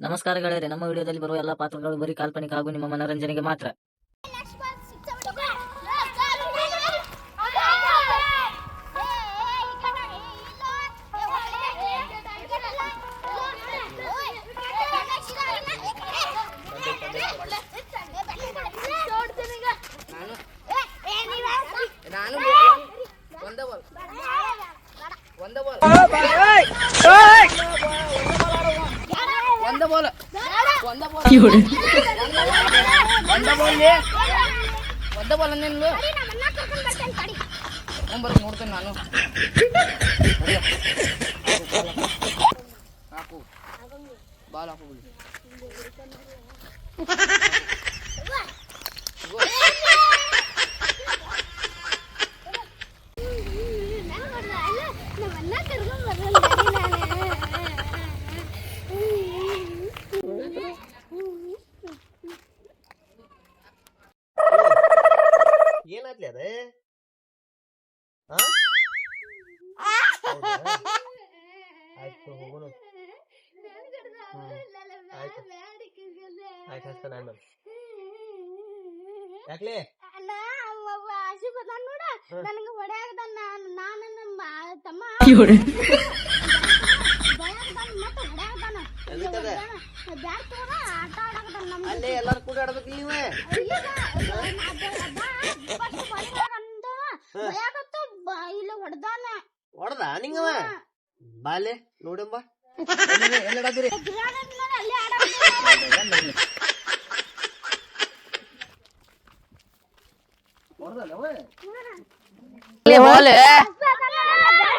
ನಮಸ್ಕಾರ ಗೆಳೆಯರೆ ನಮ್ಮ ವಿಡಿಯೋದಲ್ಲಿ ಬರುವ ಎಲ್ಲಾ ಪಾತ್ರಗಳು ಬರೀ ಕಾಲ್ಪನಿಕ ಹಾಗೂ ನಿಮ್ಮ ಮನರಂಜನೆಗೆ ಮಾತ್ರ. ನಾನು ಒಂದೇ ಬಾಲ್ ಒಂದೇ ಬಾಲ್ ಒಂದೇ ಬಾಲ್ ಒಂದೇ ಬಾಲ್ ಒಂದೇ ಬಾಲ್ ಒಂದೇ ಬಾಲ್ ನಿಲ್ಲು ಒಂಬರ್ ನೋಡ್ತೇನೆ ನಾನು ಹಾಕು ಬಾಲ್ ಹಾಕು ಬಿಡಿ ಏನಾದ್ಲಿ ಅದ ಆಯ್ತು ಹೋಗೋಣ ಆಯ್ತು ಆಯ್ತು ಹಚ್ತಾನೆ ಆಮೇಲೆ ಯಾಕ್ಲೆ ನನಗ ಹೊಡ್ಯಾಗದ ನಾನು ನಮ್ಮ ತಮ್ಮ ಅಲ್ಲೇ ಎಲ್ಲಾರು ಕೂಡ ಆಡ್ಬೇಕು ನೀವೇ ಇಲ್ಲ ಹೊಡ್ದಾನ ಹೊಡ್ದ ನಿಂಗವ ಬಾಲೆ ನೋಡಂಬ ಎಲ್ಲಾಡದಿರಿ ಅಲ್ಲಿ ಆಡ ಬಾಲ್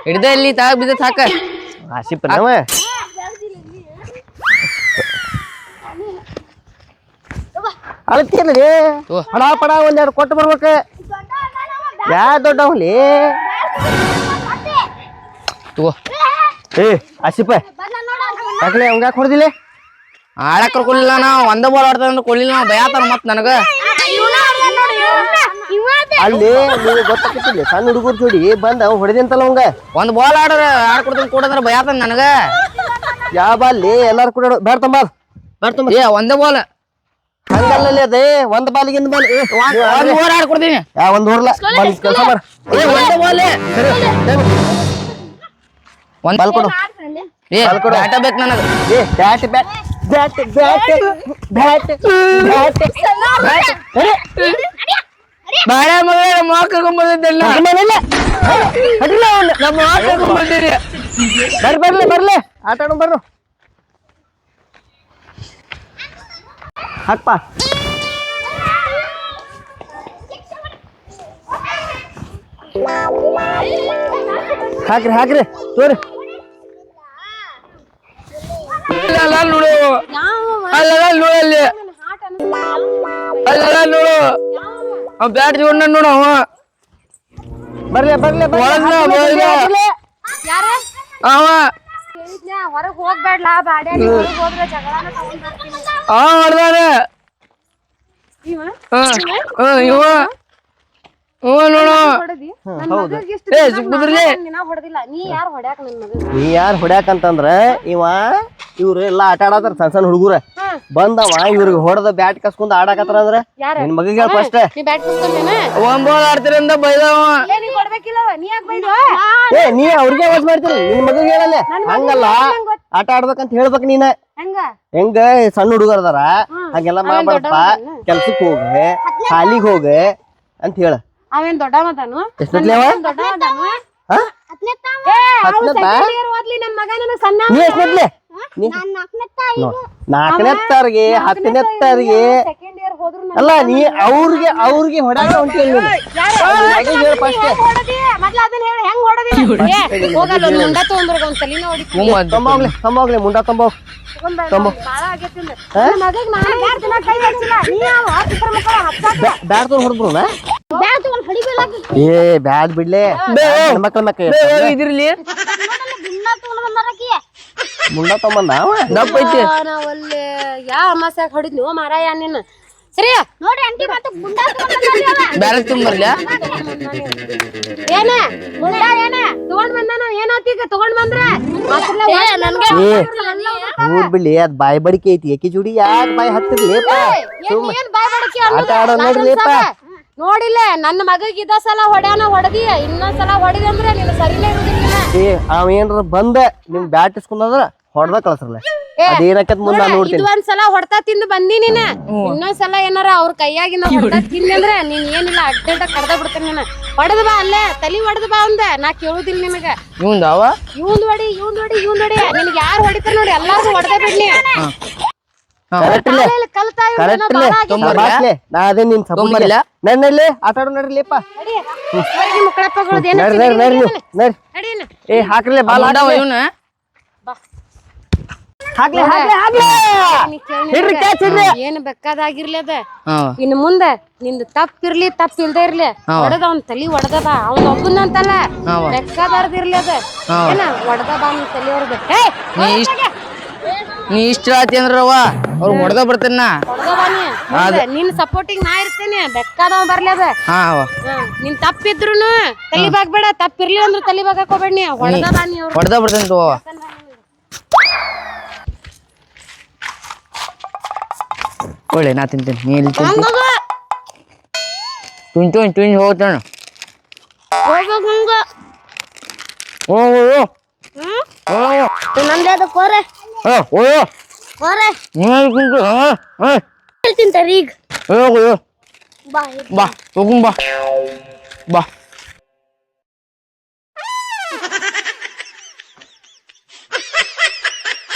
ಹಿಡ್ದ ಇಲ್ಲಿ ತಾಗ ಬಿದ್ದ ಸಾಕ. ಆಸಿಪ್ ನಾವ? ಅಳತಿರ್ಲಿ ಓ. ಹಣ ಪಡ ಒಂದೆರಡು ಕೊಟ್ಟು ಬರ್ಬೇಕು. ಯಾ ದೊಡ್ಡವಲಿ ತಗೋ ಏ ಆಸಿಪ ಯಾಕಲೆ ಹಂಗ ಹೊಡೆದಿಲ್ಲ ಆಡಕ್ ಕೊಡ್ಲಿಲ್ಲ ನಾ ಒಂದೇ ಬಾಲ್ ಆಡ್ತಾರ ಕೊಡ್ಲಿಲ್ಲ ನಾ ಭಯ ಆತಾರ ಮತ್ತೆ ನನಗ. ಅಲ್ಲಿ ನಿಮಗೆ ಗೊತ್ತಾಗ್ತಿಲ್ಲ ಸಣ್ಣ ಹುಡುಗರು ಜೋಡಿ ಬಂದ ಹೊಡೆದಿಂತಲ್ಲ ಅವಂಗ? ಒಂದ್ ಬಾಲ್ ಆಡ್ರ ಆಡ್ಕೊಡ್ತೀನಿ ಕೊಡಂದ್ರ ಭಯಾತಾನ ನನಗ. ಯಾವ ಬಾಲ್ಲಿ ಎಲ್ಲಾರು ಕೂಡ ಬೇಡ ತಂಬಾ ಬೇಡ ತಂಬ ಏ ಒಂದೇ ಬಾಲ್ ಹಂಗಲ್ಲಲ್ಲಿ ಅದೇ. ಒಂದ್ ಬಾಲಿಗೆ ಇಂದ ಬಾಲ್ ಒಂದ್ ಓವರ್ ಆಡ್ಕೊಡ್ತೀನಿ ಯಾ ಒಂದ್ ಹೊರ್ಲ ಬಾಲ್ ಕೆಲಸ ಮಾಡ ಏ ಒಂದೇ ಬಾಲ್ ಒಂದ್ ಬಾಲ್ ಕೊಡು. ಏ ಬ್ಯಾಟ ಬೇಕು ನನಗ. ಏ bat bat bat bat bat bat ಬಾಳೆ ಮಗಳ ನಮ್ಮ ಕರ್ಕೊಂಡ್ ಬಂದಿದ್ದೆಲ್ಲ. ನಮ್ಮ ಅಡ್ಡಿಲ್ಲ ಬರ್ ಬರ್ರಿ ಬರ್ಲಿ ಬರ್ಲಿ ಆಟ ಬರ್ರು. ಹಾಕ್ಪ. ಹಾಕ್ರಿ ಹಾಕ್ರಿ. ತೋರಿ. ಅಲ್ಲ ನೋಡು. ಅಲ್ಲ ನೋಡು ಅಲ್ಲಿ. ಅಲ್ಲ ನೋಡು. ಅವ ಬ್ಯಾಟ್ ತಗೊಂಡ ನೋಡು ಅವ. ಬರ್ಲೆ ಬರ್ಲೆ. ಹಾಕ್ಲಿ. ಅವ. ಹೊರಗ್ ಹೋಗ್ಬೇಡ್ಲ ಬಾಡ್ಯಾಗ ಹೊರಗ್ ಹೋದ್ರೆ ಜಗಳನ ತಗೊಂಡ್ ಬರ್ತೀನಿ. ಅವ ಹೊಡ್ದಾನ. ಇವ? ಹ ಹ, ಇವ. ಹ್ಞೂ ನೋಡು. ಹೊಡೆದಿ? ಹ್ಮ್, ಹೌದು. ಏ ಸಿಕ್ಬಿದ್ರಲಿ ನಿನ್ನ ಹೊಡೆದಿಲ್ಲ. ನೀ ಯಾರು ಹೊಡ್ಯಾಕ ನನ್ ಮಗ ನೀ ಯಾರು ಹೊಡ್ಯಾಕಂತಂದ್ರ ಇವ ಇವ್ರು ಎಲ್ಲಾ ಆಟ ಆಡತಾರ ಸಣ್ಣ ಸಣ್ಣ ಹುಡುಗರ. ಬಂದವ ಇವ್ರಿಗೆ ಹೊಡೆದ ಬ್ಯಾಟ್ ಕಸ್ಕೊಂಡ್ ಆಡಾಕತ್ತಾರ ಅಂದ್ರ ಯಾರ? ನಿನ್ ಮಗ ಹೇಳ ಫಸ್ಟ್ ನೀ ಬ್ಯಾಟ್ ಮುಗ್ಕೊಂಡೇನ ಒಂದ್ ಬಾಲ್ ಆಡ್ತಿರಂದ ಬೈದವ. ಏ ನೀ ಕೊಡ್ಬೇಕಿಲ್ಲ ನೀ ಯಾಕೆ ಬೈದು ಏ ನೀ ಅವ್ರಿಗೆ ವಾಚ್ ಮಾಡ್ತೀರಿ. ನಿನ್ ಮಗ ಹೇಳಲ್ಲ. ಹಂಗಲ್ಲ. ಆಟ ಆಡ್ಬೇಕಂತ ಹೇಳ್ಬೇಕ್ ನೀನ. ಹೆಂಗ? ಹೆಂಗ? ಸಣ್ಣ ಹುಡುಗರ ಅದಾರ. ಹಂಗೆಲ್ಲ ಮಾಡ್ಬಾರಪ್ಪ ಕೆಲ್ಸಕ್ ಹೋಗ ಶಾಲಿಗ್ ಹೋಗ ಅಂತ ಹೇಳ. ಅವೇನ್ ದೊಡ್ಡ ಮತಾನು ಎಷ್ಟೊತ್ಲಿ ಅವ? ದೊಡ್ಡ ಮತಾನು ಹಾ? ಏ ಅವ್ನು ಹತ್ನೆತ್ತ? second year ಓದ್ಲಿ ನನ್ ಮಗ ನನಗ್ ಸಣ್ಣ ನೀ ಎಷ್ಟೊತ್ಲಿ? ನಾಲ್ಕನೆತ್ತರ್ಗೆ ಹತ್ತನೆತ್ತರ್ಗೆ ಅಲ್ಲ ನೀ ಅವ್ರಿಗೆ ಅವ್ರಿಗೆ ಹೊಡಾಕ ಹೊಂಟಿಲ್ಲ ತಂಬೋಗ್ಲಿ ತಂಬೋಗ್ಲಿ ಮುಂಡ ತಂಬೋ ಬಾಳ ಆಗೈತಿ ನಾನು ಮಕ್ಕಳ ಏ ಬ್ಯಾಡ್ ಬಿಡ್ಲೆ. ಮಕ್ಕಳ ಮಕ್ಕ ಇದ್ರಲ್ಲಿ ದಿನ ತಗೊಂಡ್ ಬಂದಾರಕಿ ಮುಂಡ ತಗೊಂಬಂದ ದಪ್ಪ ಐತಿ. ನಾವಲ್ಲಿ ಯಾ ಅಮಾಸ್ಯಾಗ ಹೊಡಿದ್ ನೀವು ಮಾರಾಯ ನಿನ್ನ ಸರಿ ನೋಡಿ ಆಂಟಿ ಮತ್ತೆ ಗುಂಡ ಬ್ಯಾರೆ ತುಂಬರ್ಲ ಏನ? ಗುಂಡ ಏನ? ತಗೊಂಡ್ ಬಂದಾನ? ಏನಾತೀಗ ತಗೊಂಡ್ ಬಂದ್ರ? ನನ್ಗೆ ಊರ್ ಬಿಡ್ಲಿ ಅದ್ ಬಾಯಿ ಬಡಿಕೆ ಐತಿ. ಏಕೆ ಜೋಡಿ ಯಾಕೆ ಬಾಯಿ ಹತ್ತಿರ್ಲಿಪ್ಪ ಏನ್ ಬಾಯ್ ಬಡಕಿ ಆಟ ಆಡೋ ನೋಡ್ರಿಪ್ಪ. ನೋಡಿಲ್ಲ ನನ್ನ ಮಗಗ್ ಇದ ಸಲ ಹೊಡ್ಯಾನ ಹೊಡೆದಿ ಇನ್ನೊಂದ್ ಸಲ ಹೊಡೆದಿ ಅಂದ್ರೆ ನೀನು ಸರಿನೇ ಇರುದಿಲ್ಲ ಏ ಅವ ಏನ್ರ ಬಂದ ನಿಮ್ ಬ್ಯಾಟ್ ಇಸ್ಕೊಂಡ್ರ ಹೊಡೆದ ಕಳ್ಸ್ರಲ್ಲ ಏ, ಅದೇನಕತ್ ಮುಂದ ನೋಡ್ತೀನಿ. ಒಂದ್ ಸಲ ಹೊಡ್ತಾ ತಿಂದು ಬಂದಿ ನೀನ. ಇನ್ನೊಂದ್ ಸಲ ಏನಾರ ಅವ್ರ ಕೈಯಾಗಿನ ಹೊಡ್ತಾ ತಿಂದಿ ಅಂದ್ರೆ ನೀನ್ ಏನಿಲ್ಲ ಅಡ್ಡ ಕಡ್ದ ಬಿಡ್ತೇನೆ ನೀನ. ಹೊಡೆದ ಬಾ ಅಲ್ಲೇ ತಲಿ ಹೊಡೆದ ಬಾ ಅಂದ ನಾ ಕೇಳುದಿಲ್ಲ ನಿನಗ. ಇವಂದ ಅವ? ಇವಂದ್ ಹೊಡಿ ಇವಂದ್ ಹೊಡಿ ಇವಂದ್ ಹೊಡಿ. ನಿನಗ್ ಯಾರು ಹೊಡಿತಾರ ನೋಡಿ ಎಲ್ಲಾರ್ಗು ಹೊಡೆದ ಬಿಡ್ನಿ. ಏ ಮುಂದೆ ಬಾಲ್ ಅವ ಹಾಕ್ಲೆ. ಇವನ ಹಾಕ್ಲೆ ಹಾಕ್ಲೆ ಹಾಕ್ಲೆ. ನೀ ಕೇಳ್ ಹಿಡ್ರಿ ನಿನಗ. ಕ್ಯಾಚ್ ಹಿಡ್ರಿ ಏನ್ ಬೇಕಾದಾಗಿರ್ಲಿ ಅದ. ಹಾ. ಇನ್ನು ಮುಂದ ನಿಂದ ತಪ್ಪಿರ್ಲಿ ತಪ್ಪ ಇಲ್ದೇ ಇರ್ಲಿ ಹೊಡೆದ ಅವ್ನ ತಲಿ ಹೊಡೆದ ಬಾ ಅವ್ನ ಒಬ್ಬನಂತಲ್ಲ. ಅಂತಲ್ಲ ಬೇಕಾದಾರ್ದಿರ್ಲಿ ಅದ. ಏನ ಹೊಡೆದ ಬಾ ಅವ್ನ ತಲಿ ಹೊಡೆದ ನೀ ಇಷ್ಟ ಆತಿ ಅಂದ್ರವ್ವ ಅವ್ರು ಹೊಡೆದ ಬರ್ತೇನ ನಿನ್ ಸಪೋರ್ಟಿಂಗ್ ನಾ ಇರ್ತೇನೆ ಬೆಕ್ಕಾದವ ಬರ್ಲಿ ಅದ. ಹಾ ಹಾ, ನಿನ್ ತಪ್ಪಿದ್ರುನು ಬಾಗ್ಬೇಡ ತಪ್ಪಿರ್ಲಿ ಅಂದ್ರೆ ತಲಿಬಾಗ್ ಹಾಕೋಬೇಡಿ ನೀ. ಹೊಡೆದ ಬಾ ನೀ ಅವ್ರ. ಹೊಡೆದ ಬರ್ತಾನ ತಗೋ. ಒಳ್ಳೆ ನಾ ತಿಂತೀನಿ. ನೀ ಇಲ್ಲಿ ತುಣ್ ತುಣ್ ಹೋಗ್ತಾನ ಓ ಹಂಗ ಓ ನಂದೇ ಅದು ಕೋರೆ ಹೋಗು ಕೋರೆ ನೀ ಕುಂತು ತಿಂತಾರ ಈಗ. ಹೋಗು ಬಾ ಬಾ ಹೋಗುಂ ಬಾ. ಬಾ.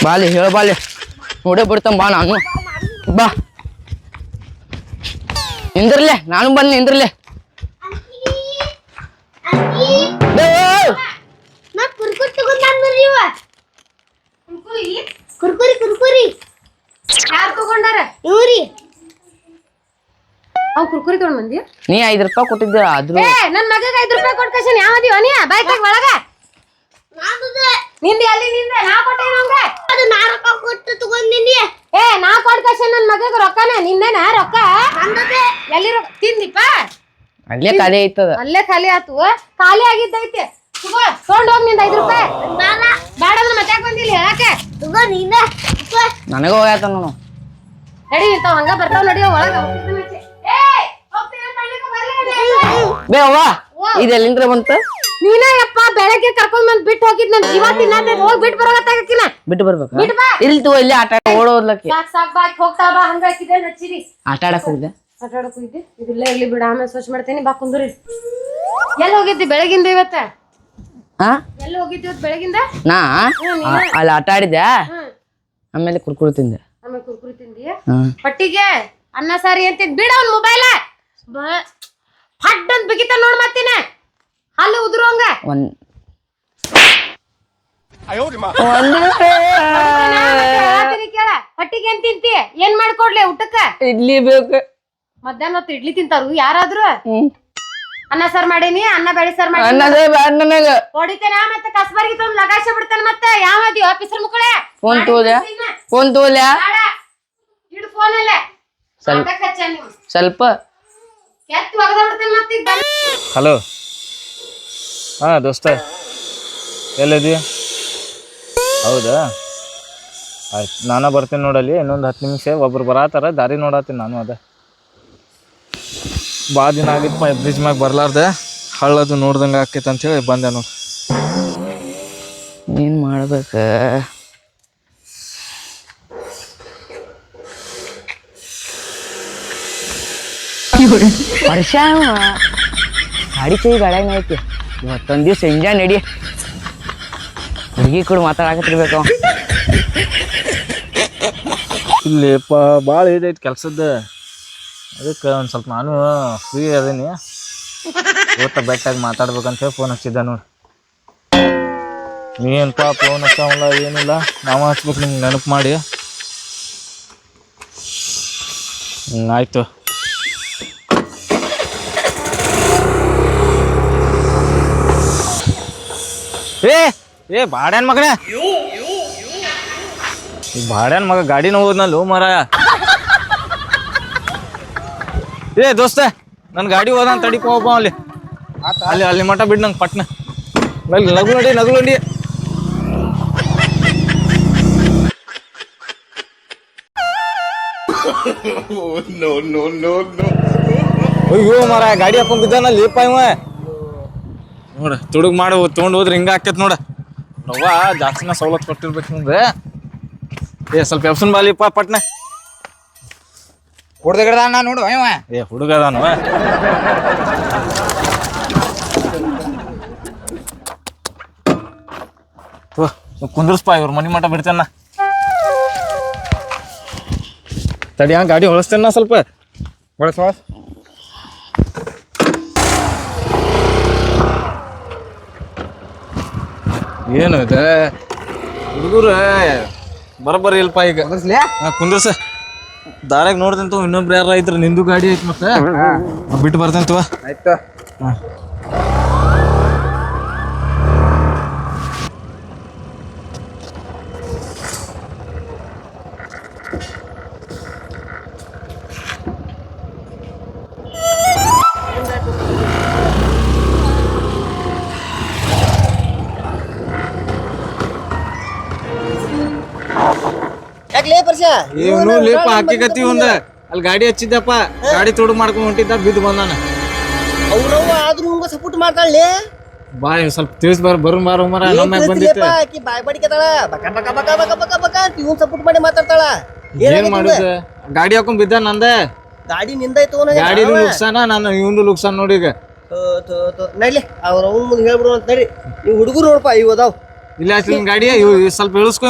ಬಾಲಿ ಹೇಳ ಬಾಲಿ. ನೋಡೇ ಬಿಡ್ತಾನ ಬಾ ನಾನು. ಬಾ. ನಿಂದ್ರಲೆ ನಾನು ಬಂದ್ ನಿಂದ್ರಲೆ ನಾ ಕುರ್ಕುರಿ ತಗೊಂಡ್ರಿ ಇವ ಕುರ್ಕುರಿ ಕುರ್ಕುರಿ ಯಾರು ತಗೊಂಡಾರ ಇವ್ರಿ ಅವ್ ಕುರ್ಕುರಿ ತಗೊಂಡ್ ಬಂದಿ ನೀ ಐದ್ ರೂಪಾಯಿ ಕೊಟ್ಟಿದ್ದೆ ಆದ್ರೂ ಏ ನನ್ ಮಗಗ ಐದ್ ರೂಪಾಯಿ ಕೊಟ್ಟು ಕಳ್ಸಿನಿ ಯಾವದಿವ ನೀ ಬೈಕ್ ಒಳಗ. ನಿಂದ ಎಲ್ಲಿ ನಿಂದ ನಾ ಕೊಟ್ಟೆ ನಂಗ ಅದು ನಾ ರೊಕ್ಕ ಕೊಟ್ಟು ತಗೊಂಡಿನಿ. ಏ ನಾ ಕೊಟ್ಟು ಕಳ್ಸಿನಿ ನನ್ ಮಗಗ ರೊಕ್ಕನ ನಿಂದೇನ ರೊಕ್ಕ? ಎಲ್ಲಿ ರೊಕ್ಕ ತಿಂದಿಪ್ಪ? ಅಲ್ಲೇ ಖಾಲಿ ಐತದ ಅಲ್ಲೇ ಖಾಲಿ ಆತು. ಖಾಲಿ ಆಗಿದ್ದೈತೆ. ತಗೋ ತಗೊಂಡ್ ಹೋಗ್ನಿಂದ ಐದ್ ರೂಪಾಯಿ. ಬೇಡ ಅಂದ್ರೆ ಮತ್ತೆ ಯಾಕೆ ಬಂದಿಲ್ಲ ಹೇಳಕ್ಕೆ? ತಗೋ ನಿಂದ ನನಗ ಹೋಗ್ಯಾತ ನೋಡು. ನಡಿ ಇಂತಾವ್ ಹಂಗ ಬರ್ತಾವ್ ನಡಿ ಒಳಗ. ಬೇ ಅವ್ವ ಇದು ಎಲ್ಲಿಂದ್ರ ಬಂತ? ನೀನ ಯಪ್ಪ ಬೆಳಗ್ಗೆ ಕರ್ಕೊಂಡ್ ಬಂದ್ ಬಿಟ್ಟು ಹೋಗಿದ್ ನನ್ ಜೀವ ತಿನ್ನ ಹೋಗಿ ಬಿಟ್ಟು ಬರೋಗತ್ತಾಗಕಿನ ಬಿಟ್ಟು ಬರ್ಬೇಕಾ? ಬಿಟ್ಟು ಬಾ. ಇಲ್ಲಿ ತಗೋ ಇಲ್ಲಿ ಆಟ ಓಡೋದ್ಲಕ್ಕೆ ಸಾಕ್ ಸಾಕ್ ಬಾ ಹೋಗ್ತಾ ಬಾ ಹಂಗ ಹಾಕಿದೆ ಹಚ್ಚಿರಿ ಆಟ ಆಡಕ್ ಹೋಗಿದ್ದೆ ಆಟ ಆಡಕ್ ಹೋಗಿದ್ದೆ. ಇದಿಲ್ಲ ಇರ್ಲಿ ಬಿಡ ಆಮೇಲೆ ಸ್ವಚ್ಛ ಮಾಡ್ತೇನೆ ಬಾ ಕುಂದ್ರಿ. ಎಲ್ಲಿ ಹೋಗಿದ್ದಿ ಬೆಳಗಿಂದ ಇವತ್ತ? ಹಾ ಎಲ್ಲಿ ಹೋಗಿದ್ದಿ ಇವತ್ತು ಬೆಳಗಿಂದ? ನಾ? ಆ- ಅಲ್ಲಿ ಆಟ ಆಡಿದ್ದೆ ಹ್ಮ್ ಆಮೇಲೆ ಕುರ್ಕುರು ತಿಂದೆ. ಆಮೇಲೆ ಕುರ್ಕುರಿ ತಿಂದಿ ಪಟ್ಟಿಗೆ ಹೊಟ್ಟಿಗೆ ಅನ್ನ ಸಾರಿ ಅಂತಿದ್ ಬಿಡ ಅವ್ನ ಮೊಬೈಲ್ ಫಡ್ ಅಂತ ಬಿಗಿತ ನೋಡ್ ಮತ್ತಿನ. ಹಲ್ಲು ಉದುರೋಂಗ ಒಂದ್ ಕೇಳ. ಹೊಟ್ಟಿಗೆ ಏನ್ ತಿಂತಿ? ಏನ್ ಮಾಡ್ಕೊಡ್ಲಿ ಊಟಕ್ಕ? ಇಡ್ಲಿ ಬೇಕು. ಮಧ್ಯಾಹ್ನ ಹೊತ್ತು ಇಡ್ಲಿ ತಿಂತಾರು ಯಾರಾದ್ರು? ಅನ್ನ ಸಾರ್ ಮಾಡೀನಿ ಅನ್ನ ಬೇಳೆ ಸಾರ್ ಮಾಡಿ ಹೊಡಿತೇನೆ ಮತ್ತೆ ಕಸ್ಬರ್ಗಿ ತಂದ್ ಲಗಾಶ ಬಿಡ್ತಾನೆ ಮತ್ತೆ. ಯಾವದಿ ಆಫೀಸರ್ ಮುಕ್ಕಳೆ ಫೋನ್ ತಗೋದ್ಯಾ ಫೋನ್ ತಗೋಲ್ಯಾ ಇಡು ಫೋನ್ ಅಲ್ಲೇ ಸ್ವಲ್ಪ ಸ್ವಲ್ಪ ಹಲೋ ಹಾ ದೋಸ್ತ. ಎಲ್ಲಿದ್ಯಾ ಹೌದಾ? ಆಯ್ತು ನಾನು ಬರ್ತೀನಿ ನೋಡಲ್ಲಿ ಇನ್ನೊಂದು ಹತ್ತು ನಿಮಿಷ ಒಬ್ರು ಬರತ್ತಾರ ದಾರಿ ನೋಡತ್ತೀನಿ ನಾನು ಅದ. ಭಾಳ ದಿನ ಆಗಿತ್ತು ಬ್ರಿಡ್ಜ್ ಮ್ಯಾಗ ಬರ್ಲಾರ್ದೆ. ಹಳ್ಳದು ನೋಡ್ದಂಗೆ ಆಕೈತೆ ಅಂತೇಳಿ ಬಂದೆ ನೋಡಿ. ಏನು ಮಾಡ್ಬೇಕ? ವರ್ಷ ಗಾಡಿ ಚೈ ಗಾಡ್ಯಾಗ ಐತಿ? ಇವತ್ತೊಂದು ದಿವ್ಸ ಇಂಜಾ ನಡಿ. ಹುಡುಗಿ ಕೂಡ ಮಾತಾಡಕತ್ತಿರ್ಬೇಕು. ಇಲ್ಲಿಪ್ಪ ಭಾಳ ಇದೈತಿ ಕೆಲಸದ. ಅದಕ್ಕೆ ಒಂದು ಸ್ವಲ್ಪ ನಾನು ಫ್ರೀ ಅದೀನಿ. ಇವತ್ತ ಬೆಟ್ಟಾಗಿ ಮಾತಾಡ್ಬೇಕಂತ ಹೇಳಿ ಫೋನ್ ಹಚ್ಚಿದ್ದೆ ನೋಡಿ. ನೀನಪ್ಪ ಫೋನ್ ಹಚ್ಚಾವಲ್ಲ ಏನಿಲ್ಲ. ನಾವು ಹಚ್ಬೇಕು ನಿಮ್ಗೆ ನೆನಪು ಮಾಡಿ. ಆಯಿತು. ಏ ಏ ಬಾಡ್ಯಾನ ಮಗನೇ. ಈ ಬಾಡ್ಯಾನ ಮಗ ಗಾಡಿ ನೋವುದ್ನಲ್ಲೋ ಮರ. ಏ ದೋಸ್ತ ನನ್ ಗಾಡಿ ಹೋದ ತಡಿಪ ಹೋಗ್ಬಾ ಅಲ್ಲಿ. ಅಲ್ಲಿ ಅಲ್ಲಿ ಮಠ ಬಿಡ್ ನಂಗೆ ಪಟ್ನ. ಅಲ್ಲಿ ನಗು ನಡಿ ನಗು ನಡಿ ಅಯ್ಯೋ ಮರ ಗಾಡಿ ಹಾಕೊಂಡ್ ಬಿದ್ದಾನ ಲೇಪ ಇವ? ನೋಡ ತುಡುಗ್ ಮಾಡಿ ತೊಗೊಂಡು ಹೋದ್ರೆ ಹಿಂಗ ಆಕೇತ್ ನೋಡ. ರವ್ವ ಜಾಸ್ತಿನ ಸವಲತ್ತು ಕೊಟ್ಟಿರ್ಬೇಕು ಅಂದ್ರೆ ಏ ಸ್ವಲ್ಪ ಎಪ್ಸನ್ ಬಾಲಿಪ್ಪ ಪಟ್ನೆ. ಹೊಡೆದ ನಾ ನೋಡು ಇವ ಏ ಹುಡುಗ ಅದಾನು ಕುಂದ್ರಸ್ಪ ಇವ್ರ ಮನಿ ಮಠ ಬಿಡ್ತೇನ. ತಡಿ ಹಂಗ ಗಾಡಿ ಹೊಳಸ್ತೇನ ಸ್ವಲ್ಪ. ಬಳಸ ಏನು ಇದೆ? ಹುಡುಗರು ಬರಬರಿ ಇಲ್ಪ ಈಗ. ಕುಂದ್ರಸ. ದಾರ್ಯಾಗ ನೋಡ್ದಂತ ಇನ್ನೊಬ್ರು ಯಾರ ಐತ್ರ ನಿಂದು ಗಾಡಿ ಐತಿ ಮತ್ತೆ. ಬಿಟ್ಟು ಬರ್ತಂತವ ಆಯ್ತು ಯಾಕ್ಲೇ ಪರ್ಸ ಇವನು ಲೇಪ ಹಾಕಿಕತ್ತಿ ಒಂದ ಅಲ್ಲಿ ಗಾಡಿ ಹಚ್ಚಿದ್ದಪ್ಪ. ಗಾಡಿ ತೋಡು ಮಾಡ್ಕೊಂಡ್ ಹೊಂಟಿದ್ದ ಬಿದ್ದು ಬಂದಾನ. ಅವ್ರವ್ವ ಆದ್ರೂ ಹಂಗ ಸಪೋರ್ಟ್ ಮಾಡ್ತಾಳೆ ಬಾಯ್ ಸ್ವಲ್ಪ ತಿಳಿಸ್ ಬರ್ ಬರು ಬಾರ ಮರ ನಮ್ಮ ಬಂದಿತ್ತು. ಆಕಿ ಬಾಯ್ ಬಡಿಕತಾಳ ಬಕ ಬಕ ಬಕ ಬಕ ಬಕ ಬಕ ಅಂತ ಇವನ್ ಸಪೋರ್ಟ್ ಮಾಡಿ ಮಾತಾಡ್ತಾಳ. ಏನ್ ಮಾಡುದ? ಗಾಡಿ ಹಾಕೊಂಡ್ ಬಿದ್ದ ನಂದ? ಗಾಡಿ ನಿಂದಾಯ್ತು ಅವನ ಗಾಡಿನೂ ನುಕ್ಸಾನ ನಾನು ಇವನು ನುಕ್ಸಾನ್ ನೋಡಿ ಈಗ. ನಡ್ಲಿ ಅವ್ರ ಅವ್ನ ಮುಂದೆ ಹೇಳ್ಬಿಡು ಅಂತ ನಡಿ. ನೀವು ಹುಡುಗರು ನೋಡಪ್ಪ ಇವ ಅದಾವ್. ಇಲ್ಲ ಗಾಡಿ ಸ್ವಲ್ಪ ಇಳಿಸ್ಕೊ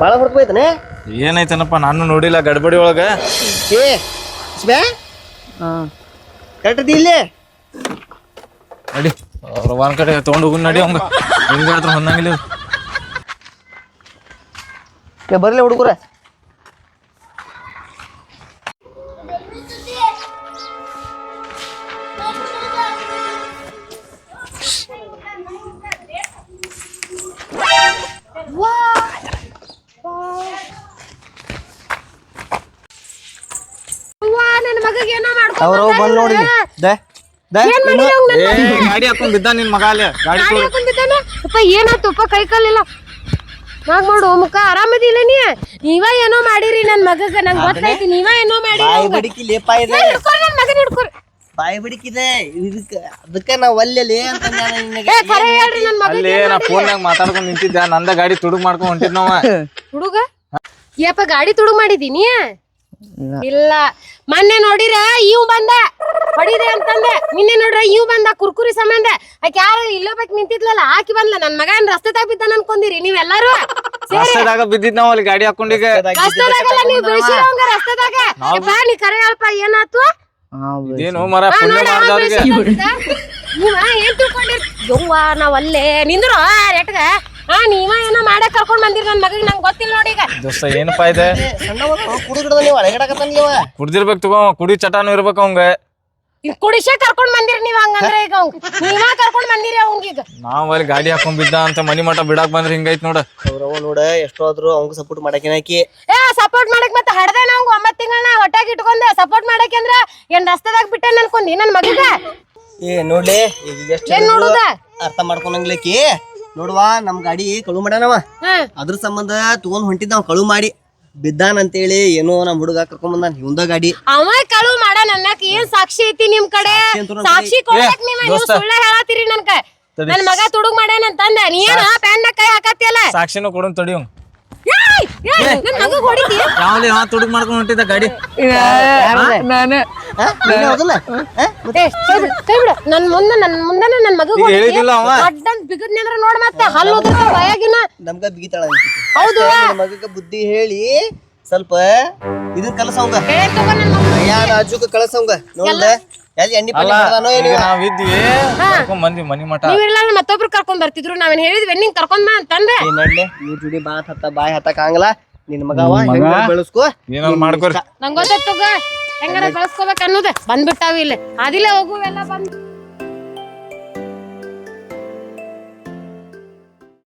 ಇವಂಗ ಹೊರತು ಹೋಯ್ತಾನೆ ಏನೈತನಪ್ಪ ನಾನು ನೋಡಿಲ್ಲ ಗಡ್ಬಡಿ ಒಳಗ. ಏ ಸ್ಬ್ಯಾ ಕರೆಕ್ಟ್ ಇಲ್ಲಿ? ನಡಿ ಅವ್ರ ಒಂದ್ ಕಡೆ ತಗೊಂಡ್ ಹೋಗಿ ನಡಿ ಅವಂಗ ಹಿಂಗಾದ್ರ ಹೊಂದಂಗಿಲ್ಲ. ಏ ಬರ್ಲಿ ಹುಡುಗರ. ದ ದ ಏನ್ ಮಾಡಿಲ್ಲ ಅವ್ನ್ ನನ್ ಏ ಗಾಡಿ ಹಾಕೊಂಡ್ ಬಿದ್ದ ನಿನ್ ಮಗ ಅಲ್ಲಿ ಗಾಡಿ ಗಾಡಿ ತೊಗೊಂಡ್- ಹಾಕೊಂಡ್ ಬಿದ್ದಾನ? ಅಪ್ಪ ಏನಾಯ್ತು ಅಪ್ಪ ಕೈ ಕಾಲಿಲ್ಲ. ನಾಗ್ ಮಾಡು ಮುಖ ಆರಾಮದಿಲ್ಲ ನೀ? ನೀವ ಏನೋ ಮಾಡಿರಿ ನನ್ ಮಗಗ ನಂಗ್ ಗೊತ್ತೈತಿ ನೀವ ಏನೋ ಮಾಡಿ ಬಾಯಿ ಅವ್ನ್ಗ. ಬಡಿಕಿ ಲೇಪ ಇದೆ ಏ, ಹಿಡ್ಕೊರಿ ನನ್ ಮಗನ್ ಹಿಡ್ಕೊರಿ. ಬಾಯಿ ಬಡಿಕಿದೆ ಇದಕ್ಕ ಅದಕ್ಕ ನಾವ್ ಒಲ್ಲೆಲಿ ಅಂತ ನಾನು ನಿನಗೆ? ಏ ಖರೆ ಹೇಳ್ರಿ ನನ್ ಮಗ ಅಲ್ಲಿ ನಾ ಫೋನ್ಯಾಗ ಮಾತಾಡ್ಕೊಂಡ್ ನಿಂತಿದ್ದೆ ನಂದ ಗಾಡಿ ತುಡುಗ್ ಮಾಡ್ಕೊಂಡ್ ಹೊಂಟಿದ್ ನಾವ ಹುಡುಗ ಯಪ್ಪ ಗಾಡಿ ತುಡುಗ್ ಮಾಡಿದೀನಿ? ಇಲ್ಲ. ಮೊನ್ನೆ ನೋಡಿರ ಇವ್ ಬಂದ. ಹೊಡಿದೆ ಅಂತಂದೆ. ನಿನ್ನೆ ನೋಡ್ರ ಇವ್ ಬಂದ ಕುರ್ಕುರಿ ಸಂಬಂಧ. ಆಕೆ ಯಾರು ಇಲ್ಲೋಬೇಕು ನಿಂತಿದ್ಲಲ್ಲ ಆಕಿ ಬಂದ್ಲ. ನನ್ ಮಗ ರಸ್ತೆ ರಸ್ತೆದಾಗ ಬಿದ್ದಾನ ಅನ್ಕೊಂಡಿರಿ ನೀವೆಲ್ಲಾರು. ರಸ್ತೆದಾಗ ಬಿದ್ದಿದ್ ನಾವ್ ಅಲ್ಲಿ ಗಾಡಿ ಹಾಕೊಂಡಿಗೆ ರಸ್ತೆದಾಗಲ್ಲ ನೀವು ಬೆಳ್ಸಿರೋಂಗ ರಸ್ತೆದಾಗ. ಯಪ್ಪ ನೀ ಕರೆ ಹೇಳಪ್ಪ ಏನಾತು ಇದೇನು ಮರ ನೀವ ಏನ್ ತಿಳ್ಕೊಂಡಿರ್? ಯವ್ವ ನಾವ್ ಅಲ್ಲೇ ನಿಂದ್ರು ರೇಟ್ಗ. ಹಾ ನೀವ ಏನೋ ಮಾಡಕ್ ಕರ್ಕೊಂಡ್ ಬಂದಿರಿ ನನ್ ಮಗಗ್ ನಂಗ್ ಗೊತ್ತಿಲ್ಲ ನೋಡಿ ಈಗ. ದೋಸ್ತ ಏನಪ್ಪ ಇದೆ? ಕುಡ್ದಿರ್ಬೇಕು ತಗೋ ಕುಡಿ ಚಟಾನು ಇರ್ಬೇಕು ಅವಂಗ. ಇದ್ ಕುಡಿಸೆ ಕರ್ಕೊಂಡ್ ಬಂದಿರಿ ನೀವ್ ಹಂಗಂದ್ರೆ ಈಗ ಅವಂಗ್. ನೀವ ಕರ್ಕೊಂಡ್ ಬಂದಿರಿ ಅವಂಗೀಗ ನಾವ್ ಅಲ್ಲಿ ಗಾಡಿ ಹಾಕೊಂಡ್ ಬಿದ್ದ ಅಂತ ಮನಿ ಮಠ ಬಿಡಾಕ್ ಬಂದ್ರೆ ಹಿಂಗೈತ್ ನೋಡ. ಅವ್ರವ ನೋಡ ಎಷ್ಟೋ ಆದ್ರೂ ಅವಂಗ ಸಪೋರ್ಟ್ ಮಾಡಕಿನಾಕಿ ಏ ಸಪೋರ್ಟ್ ಮಾಡಕ್ ಮತ್ತೆ ಹಡ್ದೆ ನಾವು ಒಂಬತ್ ತಿಂಗಳನ್ನ ಹೊಟ್ಟಾಗಿ ಇಟ್ಕೊಂಡೆ ಸಪೋರ್ಟ್ ಮಾಡಕ್ಕೆ ಅಂದ್ರ ಏನ್ ರಸ್ತೆದಾಗ ಬಿಟ್ಟೆ ಅನ್ಕೊಂಡಿ ನನ್ ಮಗಿಗ? ಏ ನೋಡ್ಲಿ ಈಗ ಎಷ್ಟು ಏನ್ ನೋಡುದ? ಅರ್ಥ ಮಾಡ್ಕೊಂಡಂಗ್ಲಕ್ಕಿ ನೋಡುವ ನಮ್ ಗಾಡಿ ಕಳು ಮಾಡ್ಯಾನವ ಅದ್ರ ಸಂಬಂಧ ತಗೊಂಡ್ ಹೊಂಟಿದ್ದ ಅವ್ ಕಳು ಮಾಡಿ ಬಿದ್ದಾನ ಅಂತೇಳಿ ಏನೋ ನಮ್ ಹುಡುಗ ಕರ್ಕೊಂಡ್ ಬಂದಾನ ಹಿಂದ ಗಾಡಿ. ಅವ ಕಳು ಮಾಡ ನನ್ನಕ್ ಏನ್ ಸಾಕ್ಷಿ ಐತಿ ನಿಮ್ ಕಡೆ? ಸಾಕ್ಷಿ ಕೊಡಕ್ ನೀವ್ ನೀವು ಸುಳ್ಳ ಹೇಳತ್ತೀರಿ ನನ್ಕ. ನನ್ ಮಗ ತುಡುಗ್ ಮಾಡ್ಯಾನ ಅಂತಂದ. ನೀ ಏನ ಪ್ಯಾನ್ ಕೈ ಹಾಕತ್ತಿಯಲ್ಲ? ಸಾಕ್ಷಿನೂ ಕೊಡೋನ್ ತಡಿ ಯಾವ್ಲಿ ಯಾವ ಹುಡುಗ ಮಾಡ್ಕೊಂಡು ಹೊಂಟಿದ್ದ ಗಾಡಿ? ನಾನು? ನೀನೇ. ಹೌದಲ್ಲ? ಹಾ? ಕೈ ಬಿಡು, ಕೈ ಬಿಡು. ನನ್ ಮುಂದೆ ನನ್ ಮಗ ಹೇಳಿದಿಲ್ಲ ಅವ. ಅಡ್ಡಂಗ್ ಬಿಗದ್ನಿ ಅಂದ್ರ ನೋಡ್ ಮತ್ತೆ. ಹಲ್ಲು ಉದುರ್ತಾವ ಬಾಯಾಗಿನ. ನಮ್ಗ ಬಿಗಿತಾಳ. ಹೌದು. ಮಗಗ ಬುದ್ಧಿ ಹೇಳಿ ಸ್ವಲ್ಪ ಇದನ್ ಕಲಸವಂಗ ಕಳಸವಂಗ ನೋಡ್ದ? ಎಲ್ಲಿ ಎಣ್ಣಿ ಅಲ್ಲ ಪಲ್ಲಿ ಹೊಡ್ದಾನೋ ಏನೋ ಈಗ ಇವ. ನಾವ್ ಇದ್ವಿ. ಕರ್ಕೊಂಡ್ ಬಂದ್ವಿ ಮನಿ ಮಠ. ನೀವ್ ಇರ್ಲಿಲ್ಲ ಮತ್ತೊಬ್ರು ಕರ್ಕೊಂಡ್ ಬರ್ತಿದ್ರು. ನಾವೇನ್ ಹೇಳಿದ್ವಿ ನಿನ್ ಕರ್ಕೊಂಡ್ ಬಾ ಅಂತಂದೆ ಏ ನಡ್ಲೆ ನೀವ್ ಜುಡಿ ಬಾತ್ ಹತ್ತ ಬಾಯ್ ಹತ್ತಕ್ ಆಗಲ್ಲ. ನಿನ್ ಮಗವ ಹೆಂಗ್ ಬೆಳೆಸ್ಕೋ? ಏನಾದ್ರು ಮಾಡ್ಕೊರಿ. ನಂಗ್ ಗೊತ್ತಾಯ್ತು ತಗೋ. ಹೆಂಗಾರ ಬೆಳೆಸ್ಕೋಬೇಕು ಅನ್ನೋದು. ಬಂದ್ಬಿಟ್ಟಾವ ಇಲ್ಲಿ. ಅದಿಲ್ಲ ಹೋಗುವೆಲ್ಲ ಬಂದು